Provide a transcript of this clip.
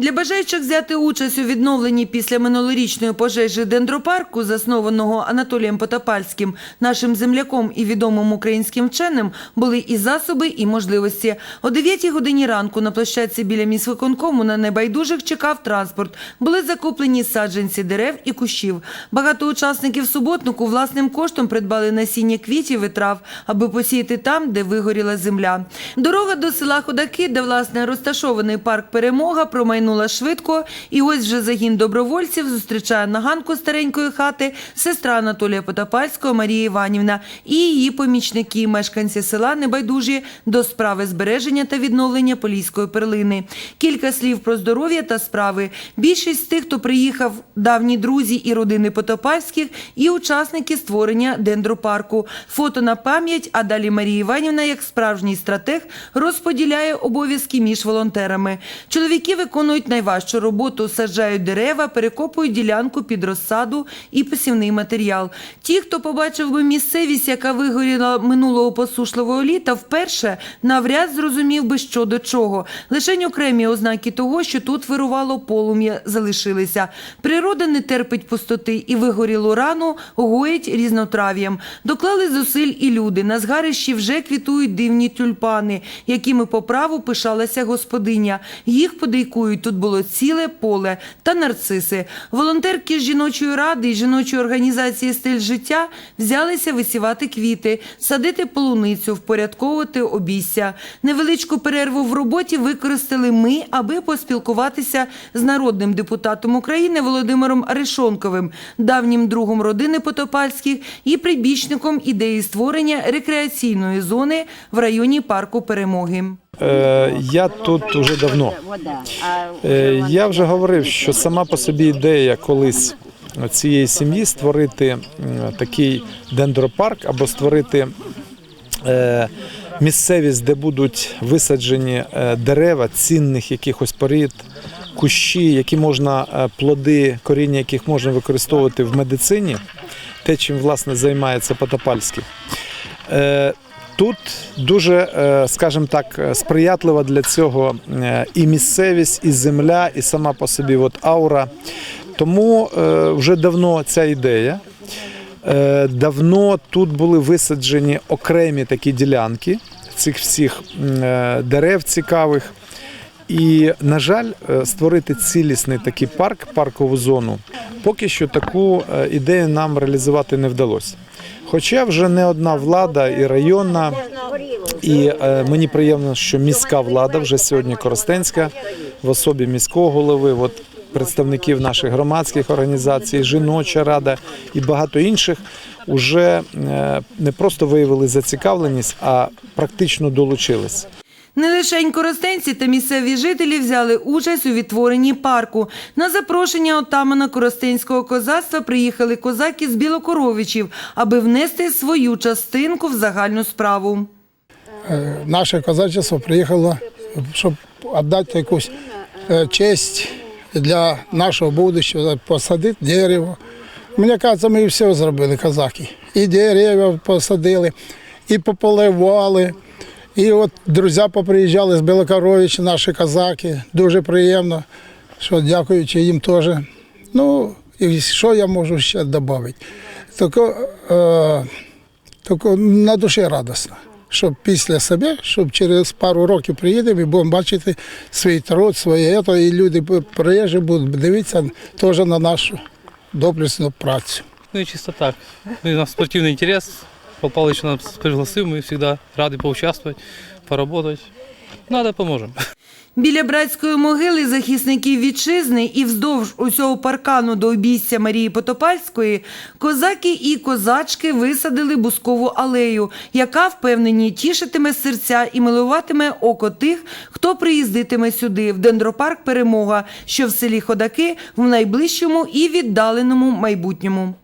Для бажаючих взяти участь у відновленні після минулорічної пожежі дендропарку, заснованого Анатолієм Потопальським, нашим земляком і відомим українським вченим, були і засоби, і можливості. О 9 годині ранку на площадці біля міськвиконкому на небайдужих чекав транспорт. Були закуплені саджанці дерев і кущів. Багато учасників суботнику власним коштом придбали насіння квітів і трав, аби посіяти там, де вигоріла земля. Дорога до села Ходаки, де власне розташований парк Перемога, промайнула швидко. І ось вже загін добровольців зустрічає на ганку старенької хати сестра Анатолія Потопальського Марія Іванівна і її помічники, мешканці села небайдужі до справи збереження та відновлення поліської перлини. Кілька слів про здоров'я та справи. Більшість з тих, хто приїхав, давні друзі і родини Потопальських, і учасники створення дендропарку. Фото на пам'ять, а далі Марія Іванівна, як справжній стратег, розподіляє обов'язки між волонтерами. Чоловіки виконують найважчу роботу, саджають дерева, перекопують ділянку під розсаду і посівний матеріал. Ті, хто побачив би місцевість, яка вигоріла минулого посушливого літа, вперше навряд зрозумів би, що до чого. Лише окремі ознаки того, що тут вирувало полум'я, залишилися. Природа не терпить пустоти і вигорілу рану гоїть різнотрав'ям. Доклали зусиль і люди. На згарищі вже квітують дивні тюльпани, якими по праву пишалася господиня. Їх подейкують. Тут було ціле поле та нарциси. Волонтерки жіночої ради і жіночої організації стиль життя взялися висівати квіти, садити полуницю, впорядковувати обійстя. Невеличку перерву в роботі використали ми, аби поспілкуватися з народним депутатом України Володимиром Арешонковим, давнім другом родини Потопальських і прибічником ідеї створення рекреаційної зони в районі парку Перемоги. Е, Я тут уже давно. Е, Я вже говорив, що сама по собі ідея колись цієї сім'ї створити такий дендропарк або створити е, місцевість, де будуть висаджені дерева цінних якихось порід, кущі, які можна плоди, коріння яких можна використовувати в медицині, те, чим власне займається Потопальський. Тут дуже, е, скажімо так, е, сприятлива для цього е, і місцевість, і земля, і сама по собі от аура. Тому вже давно ця ідея. Давно тут були висаджені окремі такі ділянки цих всіх дерев цікавих. І, на жаль, створити цілісний такий парк, паркову зону, поки що таку ідею нам реалізувати не вдалося. Хоча вже не одна влада і районна, і е, мені приємно, що міська влада вже сьогодні Коростенська в особі міського голови, от представників наших громадських організацій, жіноча рада і багато інших вже е, не просто виявили зацікавленість, а практично долучились. Не лише коростенці та місцеві жителі взяли участь у відтворенні парку. На запрошення отамана коростенського козацтва приїхали козаки з Білокоровичів, аби внести свою частинку в загальну справу. Е, наше козачество приїхало, щоб віддати якусь е, честь для нашого будущого, посадити дерево. Мені кажеться, ми все зробили, козаки. І дерева посадили, і пополивали. І от друзі поприїжджали з Білокоровича, наші козаки. Дуже приємно, що дякуючи їм теж. Ну, і що я можу ще додати? Тільки, е, тільки на душі радісно. Щоб після себе, щоб через пару років приїдемо і будемо бачити свій труд, своє ето, і люди приїжджі будуть дивитися теж на нашу доблесну працю. Ну и чисто так. Ну, у нас спортивный интерес. Павел Павлович нас пригласил, мы всегда рады поучаствовать, поработать. Надо, поможем. Біля братської могили захисників вітчизни і вздовж усього паркану до обійстя Марії Потопальської козаки і козачки висадили бускову алею, яка впевнені тішитиме серця і милуватиме око тих, хто приїздитиме сюди, в дендропарк Перемога, що в селі Ходаки в найближчому і віддаленому майбутньому.